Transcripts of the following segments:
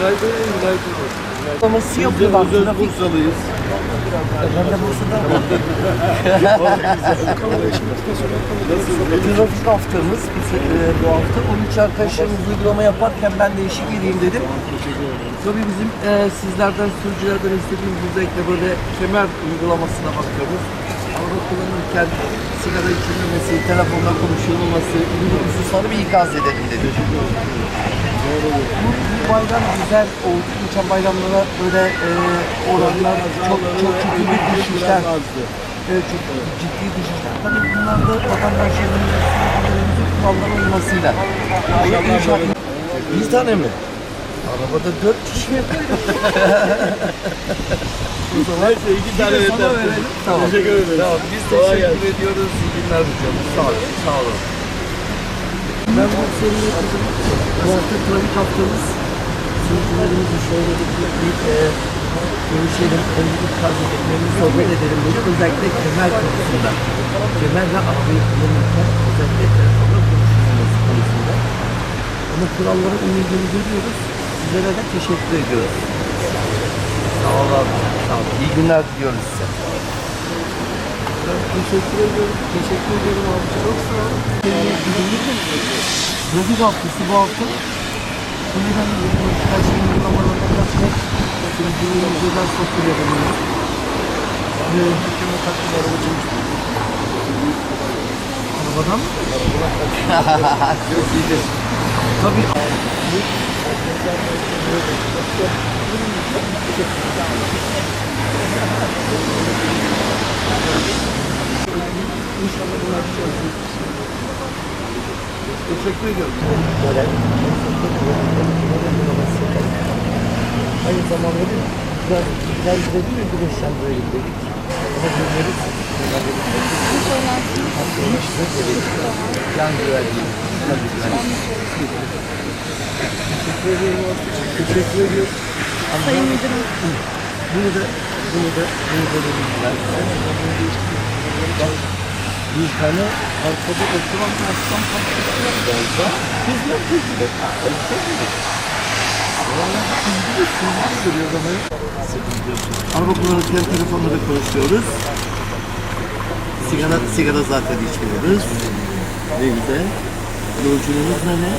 Günaydın, günaydın. Uygulaması yapıyorlar. Biz de. Bursalıyız. Ben de Bursa'da trafik haftamız bu, e, bu hafta. Onun için arkadaşlarımız uygulama yaparken ben de eşlik edeyim dedim. Tabii bizim e, sizlerden, sürücülerden istediğimiz özellikle böyle kemer uygulamasına bakıyoruz. Araba kullanırken sigara içilmemesi, telefonla konuşulmaması gibi hususları bir ikaz edelim dedik. Bu, bu bayram güzel oldu. Geçen bayramlara böyle e, oranlar çok çok ciddi bir düşüşler. Evet, çok ciddi düşüşler. Tabii bunlar da vatandaşlarımızın, kurallara uymasıyla. İnşallah. Bir tane mi? Arabada dört kişi. Neyse iki tane yeter. Tamam. Teşekkür ederiz. Tamam. Biz teşekkür ediyoruz. İyi günler diliyoruz. Sağ olun. Sağ olun. Ben bu seninle yaptım. Hafta trafik haftamız. Sürücülerimizi şöyle bir, bir e, görüşelim, önlük kazanıp, memnun sohbet edelim dedik. Özellikle kemer konusunda. Kemerle arabayı kullanırken özellikle telefonla konuşulması konusunda. Ama kurallara uyulduğunu görüyoruz. Sizlere de teşekkür ediyoruz. Sağ olun abi. Sağ olun. İyi günler diliyoruz size. Teşekkür ederim. Teşekkür ederim abi. Çok sağ olun. Trafik haftası bu hafta. Kuleden kaç gün kaçmak. Sürücülerimize özel sosyal yapımlar. Ve hüküme takdim araba çalışıyor. Arabadan mı? Çok iyidir. Tabii. İnşallah bunlar çözülür. Teşekkür ediyorum. Böyle. Aynı zamanda bir biraz güzel bir mi? Bir yaşam böyle gidelim. Ama günleri Can güvenliği. Teşekkür ediyorum. Teşekkür ediyorum. Sayın Müdürüm. Bunu da, bunu da, bunu da verirler. Bir tane arkada oturan aslan galiba. Biz ne yapıyoruz? Araba kullanırken telefonla da konuşuyoruz. Sigara, sigara zaten içmiyoruz. Ne güzel. Yolculuğumuz ne?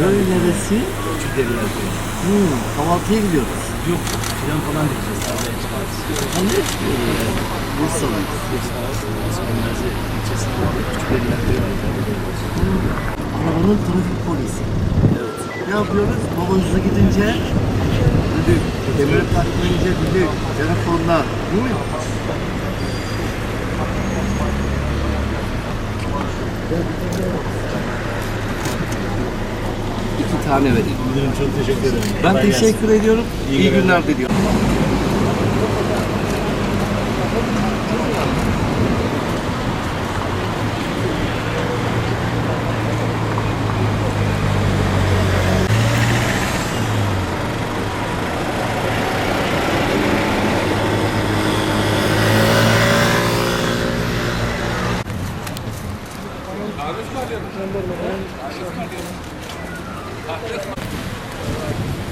Böyle neresi? Hmm, kahvaltıya gidiyoruz. Yok, plan falan diyeceğiz. Ne? Bursa'da. Esmerlerce ilçesinde var. Küçüklerinde var. Arabanın trafik polisi. Ne yapıyoruz? Babacıza gidince düdük, kemer takmayınca düdük, telefonlar, değil mi? İki tane verin. Müdürüm çok teşekkür ederim. Ben Kolay teşekkür gelsin. ediyorum. İyi, İyi günler, günler diliyorum. Alles klar, Jandarma. Alles klar, よかった。